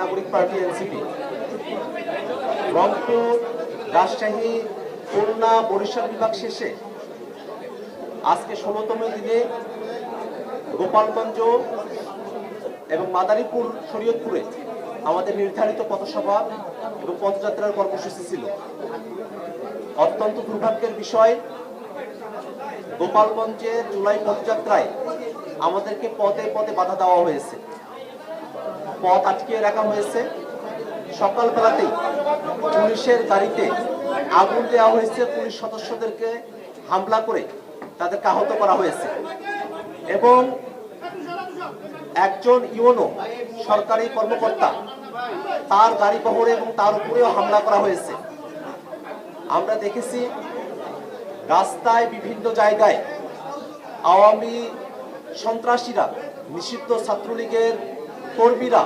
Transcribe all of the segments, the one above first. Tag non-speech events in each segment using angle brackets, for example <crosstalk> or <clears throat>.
Nagorik party NCP. Rangpur, Rajshahi, Khulna, Barishal বিভাগ শেষে আজকে ষোলোতম দিনে গোপালগঞ্জ এবং মাদারীপুর, শরীয়তপুরে আমাদের নির্ধারিত পথসভা এবং পথযাত্রার কর্মসূচি ছিল। অত্যন্ত দুর্ভাগ্যের বিষয় গোপালগঞ্জের জুলাই পথযাত্রায় আমাদেরকে পদে পদে বাধা দেওয়া হয়েছে। পথ আটকিয়ে রাখা হয়েছে। সকালবেলাতেই পুলিশের গাড়িতে আগুন দেওয়া হয়েছে। পুলিশ সদস্যদেরকে হামলা করে তাদেরকে আহত করা হয়েছে। এবং একজন ইউনো সরকারি কর্মকর্তা তার গাড়ি বহরে এবং তার উপরেও হামলা করা হয়েছে। আমরা দেখেছি রাস্তায় বিভিন্ন জায়গায় আওয়ামী সন্ত্রাসীরা নিষিদ্ধ ছাত্রলীগের কর্মীরা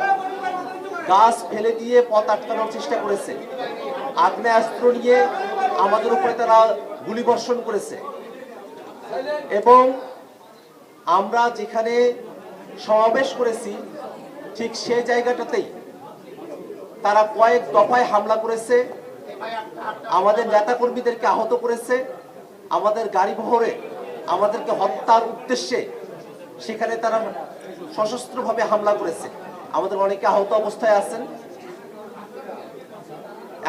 গাছ ফেলে দিয়ে পথ আটকানোর চেষ্টা করেছে। আগ্নেয়াস্ত্র নিয়ে আমাদের উপরে তারা গুলিবর্ষণ করেছে। এবং আমরা যেখানে সমাবেশ করেছি, ঠিক সেই জায়গাটাতেই তারা কয়েক দফায় হামলা করেছে। আমাদের নেতা কর্মীদেরকে আহত করেছে। আমাদের গাড়ি বহরে আমাদেরকে হত্যার উদ্দেশ্যে সেখানে তারা সশস্ত্রভাবে হামলা করেছে। আমাদের অনেকে আহত অবস্থায় আছেন।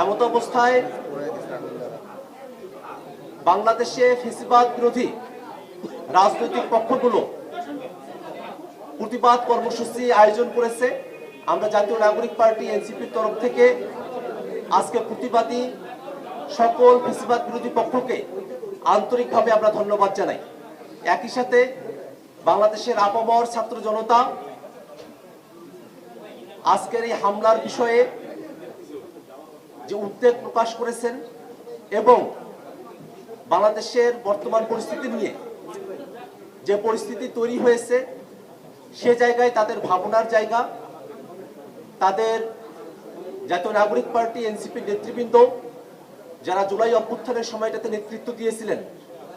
এমত অবস্থায় বাংলাদেশে ফেসিবাদ বিরোধী রাজনৈতিক পক্ষগুলো প্রতিবাদ কর্মসূচি আয়োজন করেছে। আমরা জাতীয় নাগরিক পার্টি এনসিপির তরফ থেকে আজকে প্রতিবাদী সকল ফেসিবাদ বিরোধী পক্ষকে আন্তরিকভাবে আমরা ধন্যবাদ জানাই। একই সাথে বাংলাদেশের আপামর ছাত্র জনতা আজকের এই হামলার বিষয়ে যে উদ্বেগ প্রকাশ করেছেন এবং বাংলাদেশের বর্তমান পরিস্থিতি নিয়ে যে পরিস্থিতি তৈরি হয়েছে, সে জায়গায় তাদের ভাবনার জায়গা, তাদের জাতীয় নাগরিক পার্টি, এনসিপি নেতৃবৃন্দ যারা জুলাই অভ্যুত্থানের সময়টাতে নেতৃত্ব দিয়েছিলেন,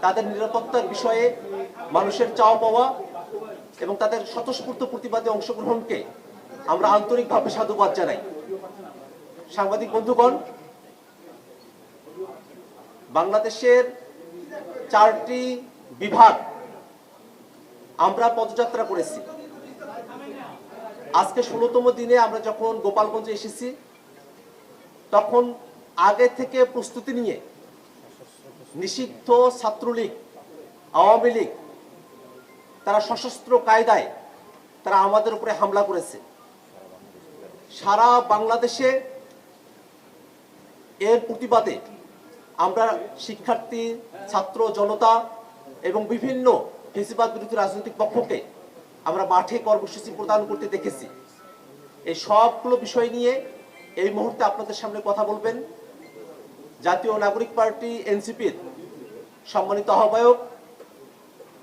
তাদের নিরাপত্তার বিষয়ে মানুষের চাওয়া পাওয়া এবং তাদের স্বতঃস্ফূর্ত প্রতিবাদে অংশগ্রহণকে আমরা আন্তরিকভাবে সাধুবাদ জানাই। সাংবাদিক বন্ধুগণ, বাংলাদেশের চারটি বিভাগ আমরা পদযাত্রা করেছি। আজকে ষোলোতম দিনে আমরা যখন গোপালগঞ্জে এসেছি, তখন আগে থেকে প্রস্তুতি নিয়ে নিষিদ্ধ ছাত্রলীগ, আওয়ামী লীগ, তারা সশস্ত্র কায়দায় তারা আমাদের উপরে হামলা করেছে। সারা বাংলাদেশে এর প্রতিবাদে আমরা শিক্ষার্থী, ছাত্র, জনতা এবং বিভিন্ন ফেসিবাদ বিরোধী রাজনৈতিক পক্ষকে আমরা মাঠে কর্মসূচি প্রদান করতে দেখেছি। এই সবগুলো বিষয় নিয়ে এই মুহূর্তে আপনাদের সামনে কথা বলবেন জাতীয় নাগরিক পার্টি এনসিপির সম্মানিত আহ্বায়ক,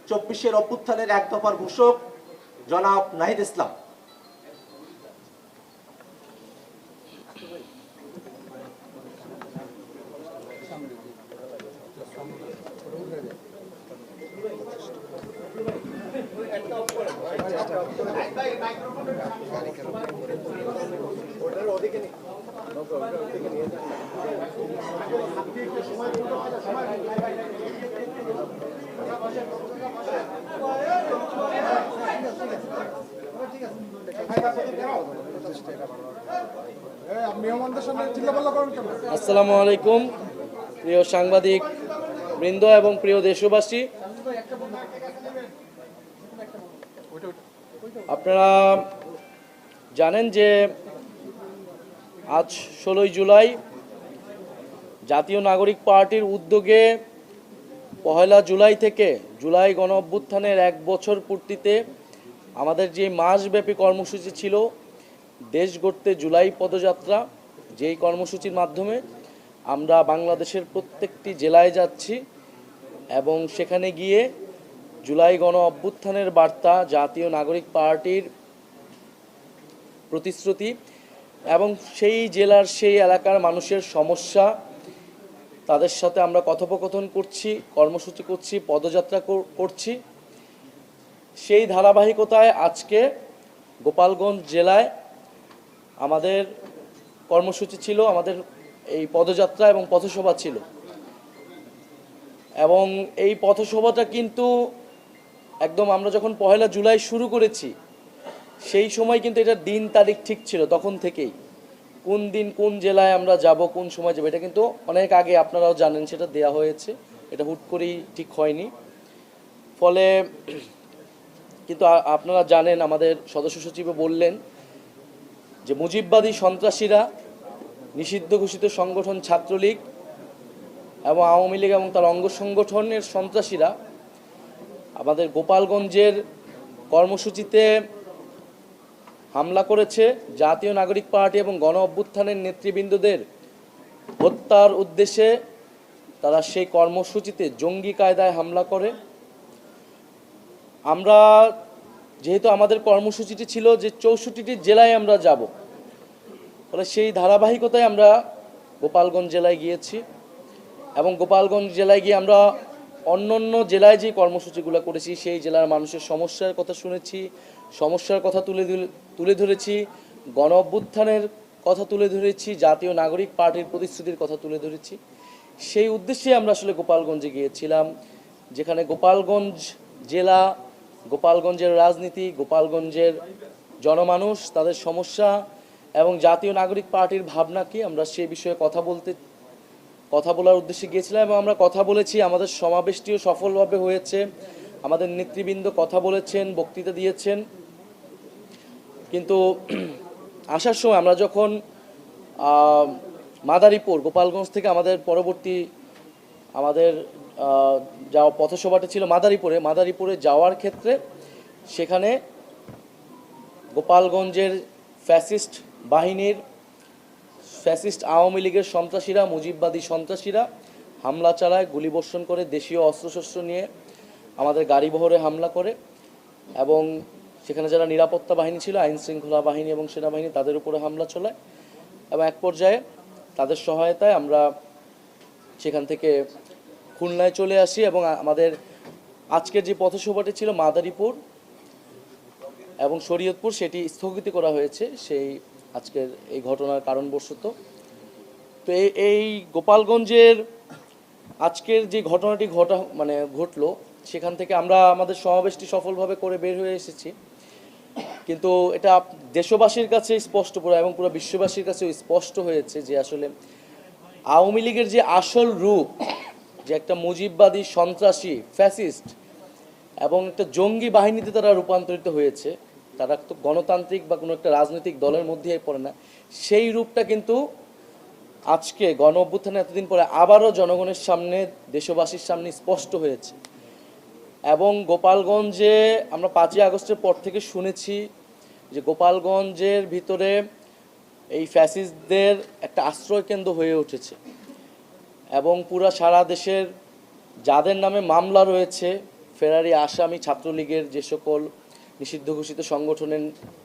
চব্বিশের অভ্যুত্থানের এক দফার ঘোষক জনাব নাহিদ ইসলাম। আসসালামু আলাইকুম প্রিয় সাংবাদিক বৃন্দ এবং প্রিয় দেশবাসী। আপনারা জানেন যে আজ ষোলোই জুলাই জাতীয় নাগরিক পার্টির উদ্যোগে পহেলা জুলাই থেকে জুলাই গণ অভ্যুত্থানের এক বছর পূর্তিতে আমাদের যে মাসব্যাপী কর্মসূচি ছিল, দেশ গড়তে জুলাই পদযাত্রা, যেই কর্মসূচির মাধ্যমে আমরা বাংলাদেশের প্রত্যেকটি জেলায় যাচ্ছি এবং সেখানে গিয়ে জুলাই গণ অভ্যুত্থানের বার্তা জাতীয় নাগরিক পার্টির প্রতিশ্রুতি এবং সেই জেলার সেই এলাকার মানুষের সমস্যা, তাদের সাথে আমরা কথোপকথন করছি, কর্মসূচি করছি, পদযাত্রা কর- করছি। সেই ধারাবাহিকতায় আজকে গোপালগঞ্জ জেলায় আমাদের কর্মসূচি ছিল, আমাদের এই পদযাত্রা এবং পথসভা ছিল। এবং এই পথসভাটা কিন্তু একদম আমরা যখন পহেলা জুলাই শুরু করেছি সেই সময় কিন্তু এটা দিন তারিখ ঠিক ছিল, তখন থেকেই। কোন দিন কোন জেলায় আমরা যাব, কোন সময় যাব, এটা কিন্তু অনেক আগে আপনারাও জানেন, সেটা দেয়া হয়েছে। এটা হুট করেই ঠিক হয়নি। ফলে কিন্তু আপনারা জানেন, আমাদের সদস্য সচিবও বললেন যে মুজিববাদী সন্ত্রাসীরা নিষিদ্ধ ঘোষিত সংগঠন ছাত্রলীগ এবং আওয়ামী লীগ এবং তার অঙ্গ সংগঠনের সন্ত্রাসীরা আমাদের গোপালগঞ্জের কর্মসূচিতে হামলা করেছে জাতীয় নাগরিক পার্টি এবং গণ অভ্যুত্থানের নেতৃবৃন্দদের। হত্যার উদ্দেশ্যে তারা সেই কর্মসূচিতে জঙ্গি কায়দায় হামলা করে। আমরা যেহেতু আমাদের কর্মসূচিটি ছিল যে চৌষট্টিটি জেলায় আমরা যাব, ফলে সেই ধারাবাহিকতায় আমরা গোপালগঞ্জ জেলায় গিয়েছি এবং গোপালগঞ্জ জেলায় গিয়ে আমরা অন্য অন্য জেলায় যে কর্মসূচিগুলো করেছি, সেই জেলার মানুষের সমস্যার কথা শুনেছি সমস্যার কথা তুলে তুলে ধরেছি গণ অভ্যুত্থানের কথা তুলে ধরেছি, জাতীয় নাগরিক পার্টির প্রতিশ্রুতির কথা তুলে ধরেছি। সেই উদ্দেশ্যে আমরা আসলে গোপালগঞ্জে গিয়েছিলাম, যেখানে গোপালগঞ্জ জেলা, গোপালগঞ্জের রাজনীতি, গোপালগঞ্জের জনমানুষ, তাদের সমস্যা এবং জাতীয় নাগরিক পার্টির ভাবনা কি আমরা সে বিষয়ে কথা বলতে, কথা বলার উদ্দেশ্যে গিয়েছিলাম এবং আমরা কথা বলেছি, আমাদের সমাবেশটিও সফলভাবে হয়েছে। আমাদের নেতৃবৃন্দ কথা বলেছেন, বক্তৃতা দিয়েছেন। কিন্তু আসার সময় আমরা যখন মাদারীপুর, গোপালগঞ্জ থেকে আমাদের পরবর্তী, আমাদের যাওয়া পথসভাটা ছিল মাদারীপুরে। মাদারীপুরে যাওয়ার ক্ষেত্রে সেখানে গোপালগঞ্জের ফ্যাসিস্ট বাহিনীর, ফ্যাসিস্ট আওয়ামী লীগের সন্ত্রাসীরা, মুজিববাদী সন্ত্রাসীরা হামলা চালায় গুলিবর্ষণ করে, দেশীয় অস্ত্রশস্ত্র নিয়ে আমাদের গাড়ি বহরে হামলা করে এবং সেখানে যারা নিরাপত্তা বাহিনী ছিল, আইন শৃঙ্খলা বাহিনী এবং সেনাবাহিনী, তাদের উপরে হামলা চলায় এবং এক পর্যায়ে তাদের সহায়তায় আমরা সেখান থেকে খুলনায় চলে আসি এবং আমাদের আজকের যে পথসভাটি ছিল মাদারীপুর এবং শরীয়তপুর, সেটি স্থগিত করা হয়েছে সেই আজকের এই ঘটনার কারণবশত। তো এই এই গোপালগঞ্জের আজকের যে ঘটনাটি ঘটা মানে ঘটলো, সেখান থেকে আমরা আমাদের সমাবেশটি সফলভাবে করে বের হয়ে এসেছি। কিন্তু এটা দেশবাসীর কাছে স্পষ্ট, পুরো এবং পুরো বিশ্ববাসীর কাছে স্পষ্ট হয়েছে যে আসলে আওয়ামী লীগের যে আসল রূপ, যে একটা মুজিববাদী সন্ত্রাসী, ফ্যাসিস্ট এবং একটা জঙ্গি বাহিনীতে তারা রূপান্তরিত হয়েছে, তারা তো গণতান্ত্রিক বা কোনো একটা রাজনৈতিক দলের মধ্যে পড়ে না, সেই রূপটা কিন্তু আজকে গণ অভ্যুত্থানে এতদিন পরে আবারও জনগণের সামনে, দেশবাসীর সামনে স্পষ্ট হয়েছে। এবং গোপালগঞ্জে আমরা পাঁচই আগস্টের পর থেকে শুনেছি যে গোপালগঞ্জের ভিতরে এই ফ্যাসিস্টদের একটা আশ্রয় কেন্দ্র হয়ে উঠেছে। এবং পুরা সারা দেশের যাদের নামে মামলা রয়েছে, ফেরারি, আসামি, ছাত্রলীগের যে সকল নিষিদ্ধ ঘোষিত সংগঠনের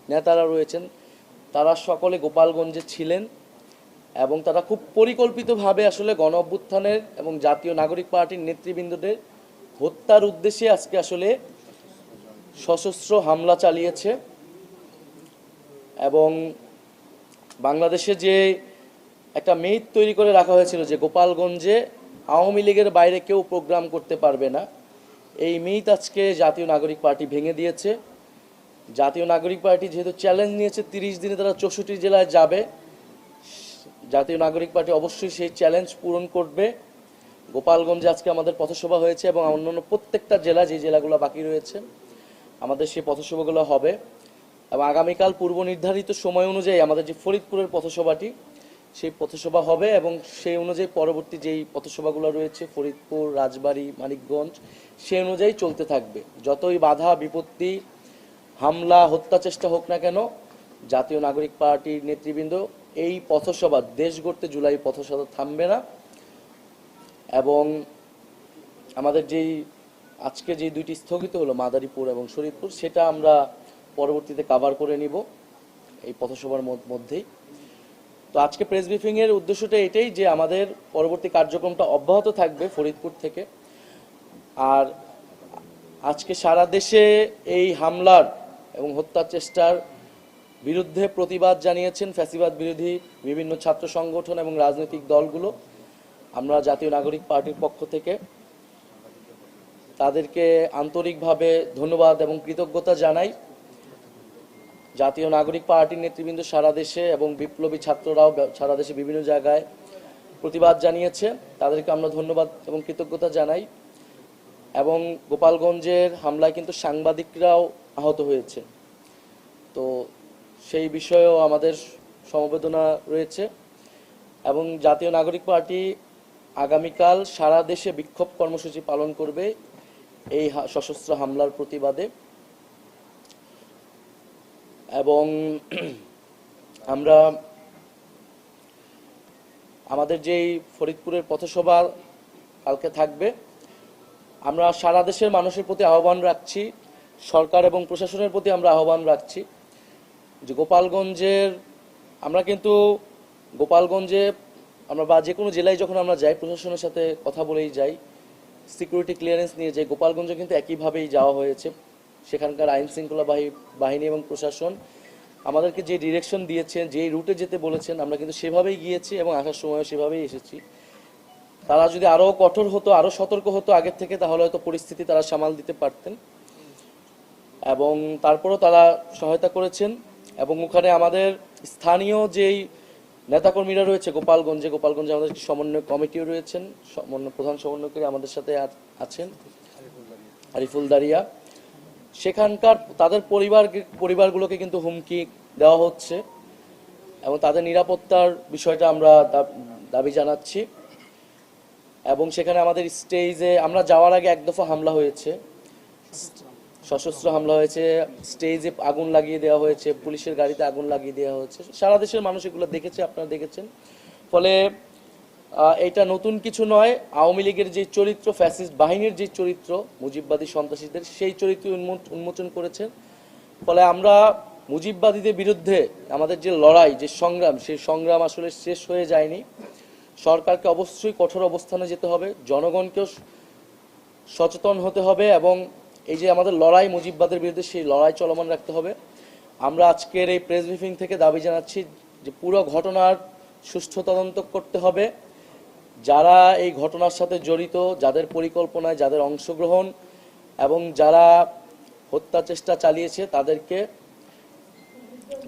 নেতারা রয়েছেন, তারা সকলে গোপালগঞ্জে ছিলেন এবং তারা খুব পরিকল্পিতভাবে আসলে গণ অভ্যুত্থানের এবং জাতীয় নাগরিক পার্টির নেতৃবৃন্দদের হত্যার উদ্দেশ্যে আজকে আসলে সশস্ত্র হামলা চালিয়েছে এবং বাংলাদেশে যে একটা মেইট তৈরি করে রাখা হয়েছিল যে গোপালগঞ্জে আওয়ামী লীগের বাইরে কেউ প্রোগ্রাম করতে পারবে না, এই মেইট আজকে জাতীয় নাগরিক পার্টি ভেঙে দিয়েছে। জাতীয় নাগরিক পার্টি যেহেতু চ্যালেঞ্জ নিয়েছে, তিরিশ দিনে তারা চৌষট্টি জেলায় যাবে। জাতীয় নাগরিক পার্টি অবশ্যই সেই চ্যালেঞ্জ পূরণ করবে। গোপালগঞ্জে আজকে আমাদের পথসভা হয়েছে এবং অন্যান্য প্রত্যেকটা জেলা যে জেলাগুলো বাকি রয়েছে, আমাদের সেই পথসভাগুলো হবে। এবং আগামীকাল পূর্ব নির্ধারিত সময় অনুযায়ী আমাদের যে ফরিদপুরের পথসভাটি, সেই পথসভা হবে এবং সেই অনুযায়ী পরবর্তী যেই পথসভাগুলো রয়েছে, ফরিদপুর, রাজবাড়ী, মানিকগঞ্জ, সেই অনুযায়ী চলতে থাকবে। যতই বাধা, বিপত্তি, হামলা, হত্যা চেষ্টা হোক না কেন, জাতীয় নাগরিক পার্টির নেতৃবৃন্দ এই পথসভা দেশ গড়তে জুলাই পথসভা থামবে না। এবং আমাদের যেই, আজকে যে দুইটি স্থগিত হলো, মাদারীপুর এবং শরীদপুর সেটা আমরা পরবর্তীতে কাভার করে নিব এই পথসভার মধ্যেই। তো আজকে প্রেস ব্রিফিং এর উদ্দেশ্যটা এটাই যে আমাদের পরবর্তী কার্যক্রমটা অব্যাহত থাকবে ফরিদপুর থেকে। আর আজকে সারা দেশে এই হামলার এবং হত্যা চেষ্টার বিরুদ্ধে প্রতিবাদ জানিয়েছেন ফ্যাসিবাদ বিরোধী বিভিন্ন ছাত্র সংগঠন এবং রাজনৈতিক দলগুলো। আমরা জাতীয় নাগরিক পার্টির পক্ষ থেকে তাদেরকে আন্তরিকভাবে ধন্যবাদ এবং কৃতজ্ঞতা জানাই। জাতীয় নাগরিক পার্টির নেতৃবৃন্দ সারা দেশে এবং বিপ্লবী ছাত্ররাও সারা দেশে বিভিন্ন জায়গায় প্রতিবাদ জানিয়েছে। তাদেরকে আমরা ধন্যবাদ এবং কৃতজ্ঞতা জানাই এবং গোপালগঞ্জের হামলায় কিন্তু সাংবাদিকরাও আহত হয়েছে। তো সেই বিষয়েও আমাদের সমবেদনা রয়েছে এবং জাতীয় নাগরিক পার্টি আগামীকাল সারা দেশে বিক্ষোভ কর্মসূচি পালন করবে এই সশস্ত্র হামলার প্রতিবাদে। এবং <clears throat> আমরা আমাদের যেই ফরিদপুরের পথসভা কালকে থাকবে, আমরা সারা দেশের মানুষের প্রতি আহ্বান রাখছি, সরকার এবং প্রশাসনের প্রতি আমরা আহ্বান রাখছি যে গোপালগঞ্জের, আমরা কিন্তু গোপালগঞ্জে আমরা বা যে কোনো জেলায় যখন আমরা যাই, প্রশাসনের সাথে কথা বলেই যাই সিকিউরিটি ক্লিয়ারেন্স নিয়ে যাই গোপালগঞ্জে কিন্তু একইভাবেই যাওয়া হয়েছে। সেখানকার আইন শৃঙ্খলা বাহি- বাহিনী এবং প্রশাসন আমাদেরকে যে ডিরেকশন দিয়েছেন, যে রুটে যেতে বলেছেন, আমরা কিন্তু সেভাবেই গিয়েছি এবং আসার সময় সেভাবেই এসেছি। তারা যদি আরও কঠোর হতো আরও সতর্ক হতো আগের থেকে, তাহলে হয়তো পরিস্থিতি তারা সামাল দিতে পারতেন। এবং তারপরও তারা সহায়তা করেছেন এবং ওখানে আমাদের স্থানীয় যেই নেতাকর্মীরা রয়েছে গোপালগঞ্জে। গোপালগঞ্জে আমাদের সমন্বয় কমিটিও রয়েছেন। সমন্বয়, প্রধান সমন্বয়কারী আমাদের সাথে আছেন। আরিফুল দারিয়া। সেখানকার তাদের পরিবার পরিবারগুলোকে কিন্তু হুমকি দেওয়া হচ্ছে এবং তাদের নিরাপত্তার বিষয়টা আমরা দাবি জানাচ্ছি। এবং সেখানে আমাদের স্টেজে আমরা যাওয়ার আগে এক দফা হামলা হয়েছে। সশস্ত্র হামলা হয়েছে স্টেজে আগুন লাগিয়ে দেওয়া হয়েছে, পুলিশের গাড়িতে আগুন লাগিয়ে দেওয়া হয়েছে। সারা দেশের মানুষ এগুলো দেখেছে, আপনারা দেখেছেন। ফলে এটা নতুন কিছু নয়। আওয়ামী লীগের যে চরিত্র ফ্যাসিস্ট বাহিনীর যে চরিত্র, মুজিববাদী সন্ত্রাসীদের, সেই চরিত্র উন্মো- উন্মোচন করেছেন। ফলে আমরা মুজিববাদীদের বিরুদ্ধে আমাদের যে লড়াই, যে সংগ্রাম, সেই সংগ্রাম আসলে শেষ হয়ে যায়নি। সরকারকে অবশ্যই কঠোর অবস্থানে যেতে হবে, জনগণকেও সচেতন হতে হবে এবং এই যে আমাদের লড়াই মুজিববাদের বিরুদ্ধে সেই লড়াই চলমান রাখতে হবে। আমরা আজকের এই প্রেস ব্রিফিং থেকে দাবি জানাচ্ছি যে পুরো ঘটনার সুষ্ঠু তদন্ত করতে হবে। যারা এই ঘটনার সাথে জড়িত, যাদের পরিকল্পনায় যাদের অংশগ্রহণ এবং যারা হত্যা চেষ্টা চালিয়েছে, তাদেরকে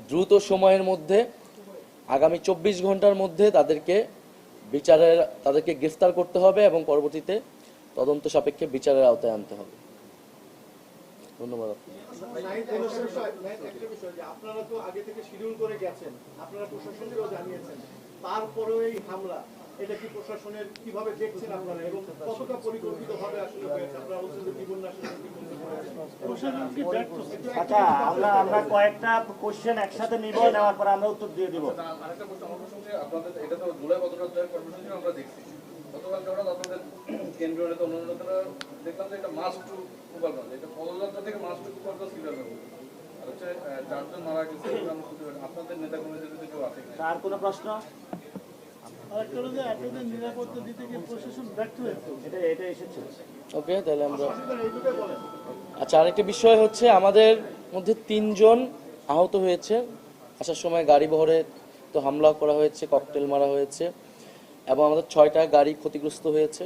দ্রুত সময়ের মধ্যে, আগামী চব্বিশ ঘণ্টার মধ্যে তাদেরকে বিচারের, তাদেরকে গ্রেফতার করতে হবে এবং পরবর্তীতে তদন্ত সাপেক্ষে বিচারের আওতায় আনতে হবে। ধন্যবাদ আপনারা তো আগে থেকে শিডিউল করে গেছেন আপনারা প্রশাসনকেও জানিয়েছেন তারপরেও এই হামলা। এটা কি প্রশাসনের কীভাবে দেখছেন আপনারা এবং কতটা পরিকল্পিত ভাবে আসলে হয়েছে? আপনারা জীবন আচ্ছা আমরা আমরা কয়েকটা কোশ্চেন একসাথে নিব নেওয়ার পর আমরা উত্তর দিয়ে দিব। আরেকটা প্রশ্ন আমার প্রসঙ্গে আপনাদের এটা তো জুলাই বদরোদ্ধার কর্মসূচি আমরা দেখছি। গতকাল যখন আপনাদের কেন্দ্রীয় নেতা অন্যান্য দেখলাম যে এটা মাস টু গোপালগঞ্জ এটা পদযাত্রা থেকে মাস টু গোপালগঞ্জ কীভাবে আর হচ্ছে চারজন মারা গেছে। আপনাদের নেতা যদি কেউ আছে কিনা? আর কোনো প্রশ্ন? ওকে তাহলে আমরা আচ্ছা আরেকটি বিষয় হচ্ছে আমাদের মধ্যে তিনজন আহত হয়েছে। আসার সময় গাড়ি বহরে তো হামলা করা হয়েছে ককটেল মারা হয়েছে এবং আমাদের ছয়টা গাড়ি ক্ষতিগ্রস্ত হয়েছে।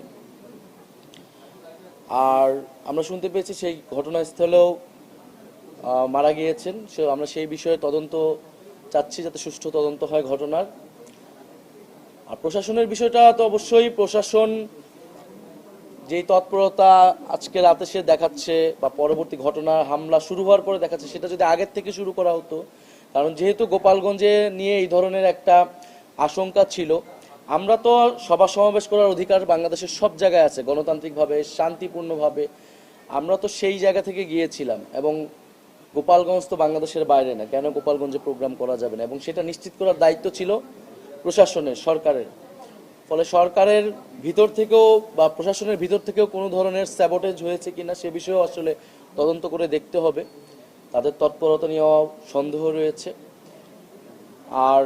আর আমরা শুনতে পেয়েছি সেই ঘটনাস্থলেও মারা গিয়েছেন। সে আমরা সেই বিষয়ে তদন্ত চাচ্ছি যাতে সুষ্ঠু তদন্ত হয় ঘটনার। আর প্রশাসনের বিষয়টা তো অবশ্যই প্রশাসন যেই তৎপরতা আজকে রাতে সে দেখাচ্ছে বা পরবর্তী ঘটনা হামলা শুরু হওয়ার পরে দেখাচ্ছে, সেটা যদি আগের থেকে শুরু করা হতো, কারণ যেহেতু গোপালগঞ্জে নিয়ে এই ধরনের একটা আশঙ্কা ছিল, আমরা তো সভা সমাবেশ করার অধিকার বাংলাদেশের সব জায়গায় আছে, গণতান্ত্রিকভাবে, শান্তিপূর্ণভাবে। আমরা তো সেই জায়গা থেকে গিয়েছিলাম এবং গোপালগঞ্জ তো বাংলাদেশের বাইরে না, কেন গোপালগঞ্জে প্রোগ্রাম করা যাবে না? এবং সেটা নিশ্চিত করার দায়িত্ব ছিল প্রশাসনের, সরকারের। ফলে সরকারের ভিতর থেকেও বা প্রশাসনের ভিতর থেকেও কোনো ধরনের স্যাবোটেজ হয়েছে কিনা সে বিষয়েও আসলে তদন্ত করে দেখতে হবে। তাদের তৎপরতা নিয়েও সন্দেহ রয়েছে। আর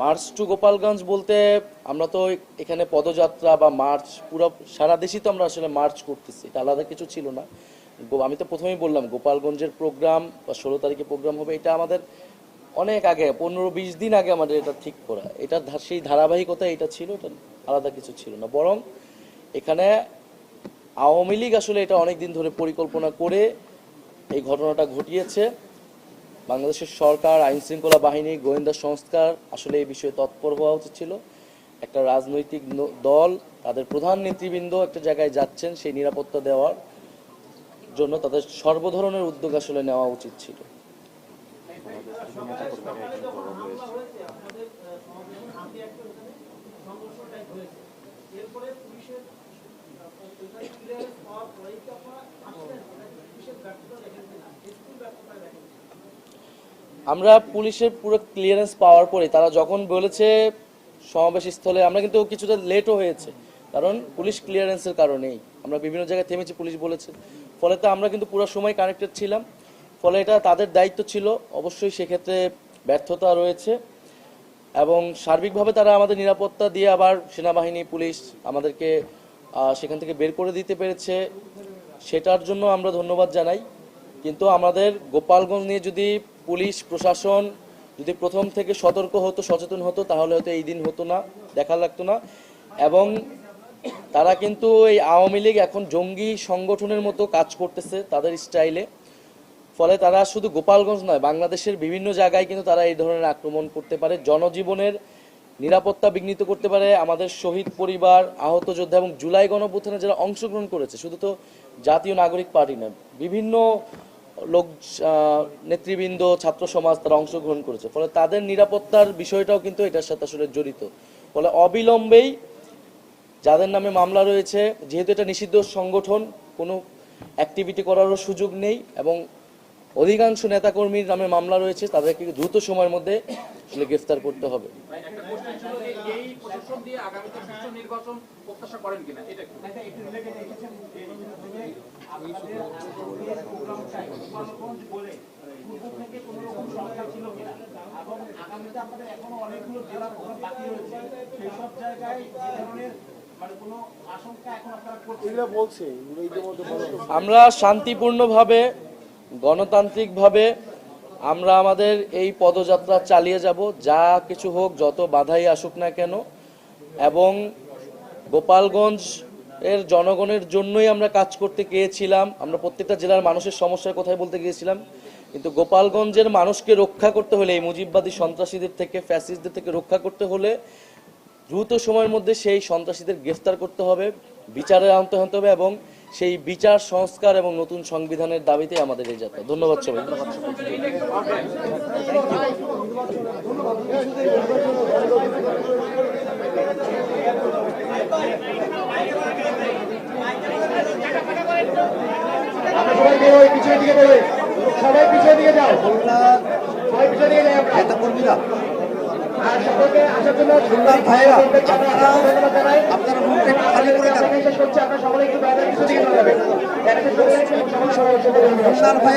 মার্চ টু গোপালগঞ্জ বলতে আমরা তো এখানে পদযাত্রা বা মার্চ পুরো, সারা দেশই তো আমরা আসলে মার্চ করতেছি, এটা আলাদা কিছু ছিল না। আমি তো প্রথমেই বললাম, গোপালগঞ্জের প্রোগ্রাম বা ষোলো তারিখে প্রোগ্রাম হবে, এটা আমাদের অনেক আগে, পনেরো বিশ দিন আগে আমাদের এটা ঠিক করা। এটা সেই ধারাবাহিকতা এটা ছিল, এটা আলাদা কিছু ছিল না। বরং এখানে আওয়ামী লীগ আসলে এটা অনেক দিন ধরে পরিকল্পনা করে এই ঘটনাটা ঘটিয়েছে। বাংলাদেশের সরকার আইন শৃঙ্খলা বাহিনী, গোয়েন্দা সংস্কার আসলে এই বিষয়ে তৎপর হওয়া উচিত ছিল। একটা রাজনৈতিক দল, তাদের প্রধান নেতৃবৃন্দ একটা জায়গায় যাচ্ছেন, সেই নিরাপত্তা দেওয়ার জন্য তাদের সর্বধরনের উদ্যোগ আসলে নেওয়া উচিত ছিল। আমরা পুলিশের পুরো ক্লিয়ারেন্স পাওয়ার পরে, তারা যখন বলেছে সমাবেশ স্থলে, আমরা কিন্তু কিছুটা লেটও হয়েছে, কারণ পুলিশ ক্লিয়ারেন্সের কারণেই। আমরা বিভিন্ন জায়গায় থেমেছি, পুলিশ বলেছে। ফলে তো আমরা কিন্তু পুরো সময় কানেক্টেড ছিলাম। ফলে এটা তাদের দায়িত্ব ছিল। অবশ্যই সেক্ষেত্রে ব্যর্থতা রয়েছে এবং সার্বিকভাবে তারা আমাদের নিরাপত্তা দিয়ে আবার সেনাবাহিনী, পুলিশ আমাদেরকে সেখান থেকে বের করে দিতে পেরেছে। সেটার জন্য আমরা ধন্যবাদ জানাই। কিন্তু আমাদের গোপালগঞ্জ নিয়ে যদি পুলিশ, প্রশাসন যদি প্রথম থেকে সতর্ক হতো, সচেতন হতো, তাহলে হয়তো এই দিন হতো না, দেখা লাগতো না। এবং তারা কিন্তু এই আওয়ামী লীগ এখন জঙ্গি সংগঠনের মতো কাজ করতেছে তাদের স্টাইলে। ফলে তারা শুধু গোপালগঞ্জ নয়, বাংলাদেশের বিভিন্ন জায়গায় কিন্তু তারা এই ধরনের আক্রমণ করতে পারে, জনজীবনের নিরাপত্তা বিঘ্নিত করতে পারে। আমাদের শহীদ পরিবার, আহত যোদ্ধা এবং জুলাই গণঅভ্যুত্থানে যারা অংশগ্রহণ করেছে, শুধু তো জাতীয় নাগরিক পার্টি নয়, বিভিন্ন লোক নেতৃবৃন্দ, ছাত্র সমাজ তারা অংশগ্রহণ করেছে। ফলে তাদের নিরাপত্তার বিষয়টাও কিন্তু এটার সাথে আসলে জড়িত। ফলে অবিলম্বেই যাদের নামে মামলা রয়েছে, যেহেতু এটা নিষিদ্ধ সংগঠন, কোনো অ্যাক্টিভিটি করারও সুযোগ নেই এবং অধিকাংশ নেতাকর্মীর নামে মামলা রয়েছে তাদেরকে দ্রুত সময়ের মধ্যে আসলে গ্রেফতার করতে হবে। একটা কোশ্চেন ছিল যে এই প্রশাসন দিয়ে আগামীতে সুষ্ঠু নির্বাচন প্রত্যাশা করেন কিনা? এটা একটু এগুলো বলছে এগুলো ইতিমধ্যে বলা হয়েছে। আমরা শান্তিপূর্ণভাবে গণতান্ত্রিকভাবে আমরা আমাদের এই পদযাত্রা চালিয়ে যাব, যা কিছু হোক, যত বাধাই আসুক না কেন। এবং গোপালগঞ্জ এর জনগণের জন্যই আমরা কাজ করতে গিয়েছিলাম। আমরা প্রত্যেকটা জেলার মানুষের সমস্যার কথাই বলতে গিয়েছিলাম। কিন্তু গোপালগঞ্জের মানুষকে রক্ষা করতে হলে, এই মুজিববাদী সন্ত্রাসীদের থেকে, ফ্যাসিস্টদের থেকে রক্ষা করতে হলে দ্রুত সময়ের মধ্যে সেই সন্ত্রাসীদের গ্রেফতার করতে হবে, বিচারে আনতে হবে এবং সেই বিচার সংস্কার এবং নতুন সংবিধানের দাবিতে আমাদের এই যাত্রা। ধন্যবাদ সবাই সবাই দিকে পিছনের দিকে যাও। সবাই যাই আমরা নেতা কর্মীরা। ভাইয়েরা, আপনারা আপনারা রুমটা একটু খালি করে দেন আপনারা সকলে একটু বাইরে পিছনের দিকে যাবেন খুলনার ভাই